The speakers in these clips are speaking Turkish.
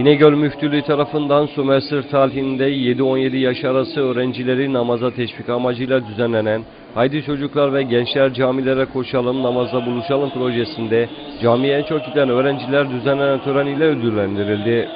İnegöl Müftülüğü tarafından Sumesir talihinde 7-17 yaş arası öğrencileri namaza teşvik amacıyla düzenlenen Haydi Çocuklar ve Gençler Camilere Koşalım Namaza Buluşalım projesinde camiye en çok giden öğrenciler düzenlenen tören ile ödüllendirildi.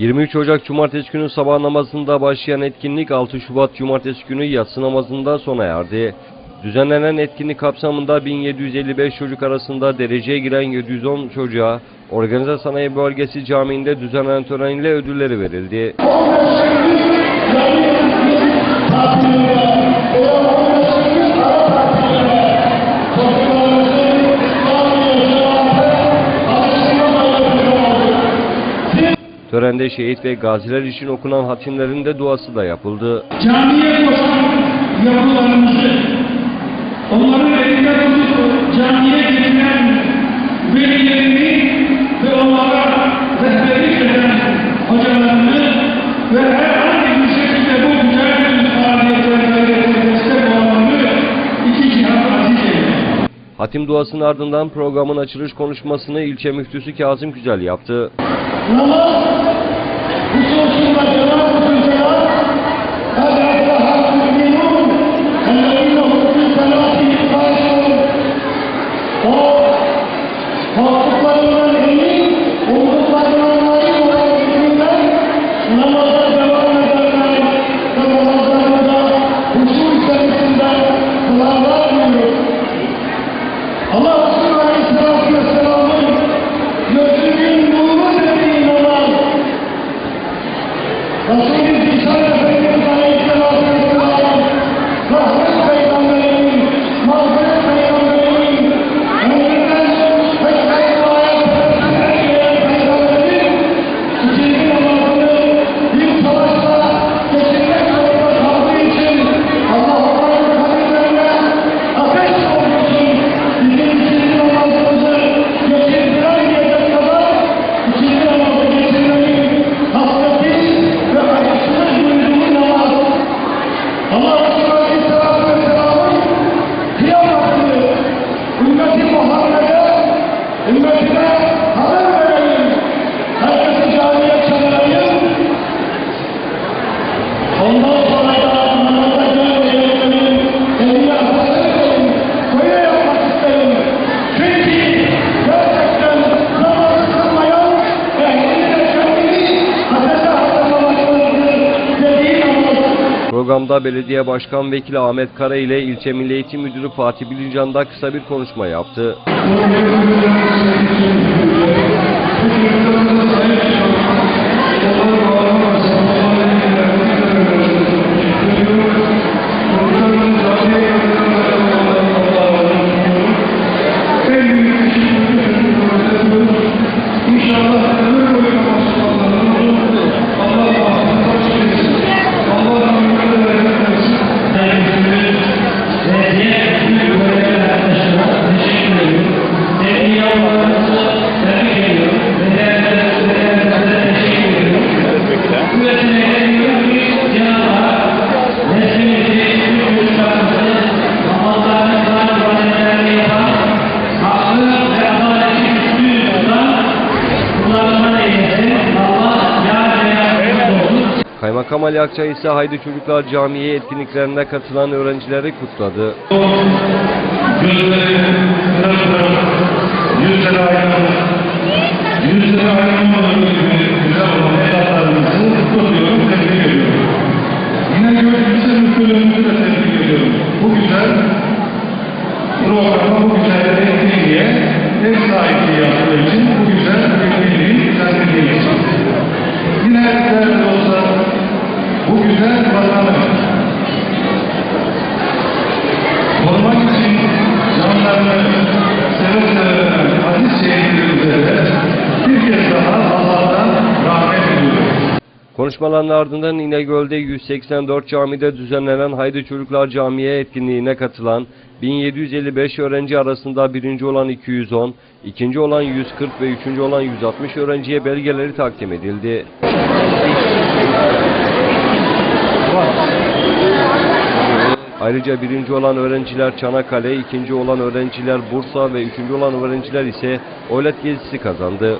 ...23 Ocak Cumartesi günü sabah namazında başlayan etkinlik 6 Şubat Cumartesi günü yatsı namazında sona erdi. Düzenlenen etkinlik kapsamında 1755 çocuk arasında dereceye giren 710 çocuğa Organize Sanayi Bölgesi Camii'nde düzenlenen tören ile ödülleri verildi. Törende şehit ve gaziler için okunan hatimlerin de duası da yapıldı. camiye koşan yavrularımızı, onların elinden tutup camiye getiren velilerini ve onlara rehberlik eden hocalarını ve herhangi bir şekilde bu güzel faaliyetlere gayretine destek olanları iki cihan aziz. Hatim duasının ardından programın açılış konuşmasını ilçe müftüsü Kazım Güzel yaptı. Namaz hususunda cevap Programda belediye başkan vekili Ahmet Kara ile ilçe Milli Eğitim Müdürü Fatih Bilincan da kısa bir konuşma yaptı. Kaymakam Ali Akçay ise Haydi Çocuklar Camii'ye etkinliklerine katılan öğrencileri kutladı. Konuşmaların ardından İnegöl'de 184 camide düzenlenen Haydi Çocuklar Camii'ye etkinliğine katılan 1755 öğrenci arasında birinci olan 210, ikinci olan 140 ve üçüncü olan 160 öğrenciye belgeleri takdim edildi. Ayrıca birinci olan öğrenciler Çanakkale, ikinci olan öğrenciler Bursa ve üçüncü olan öğrenciler ise Oylat gezisi kazandı.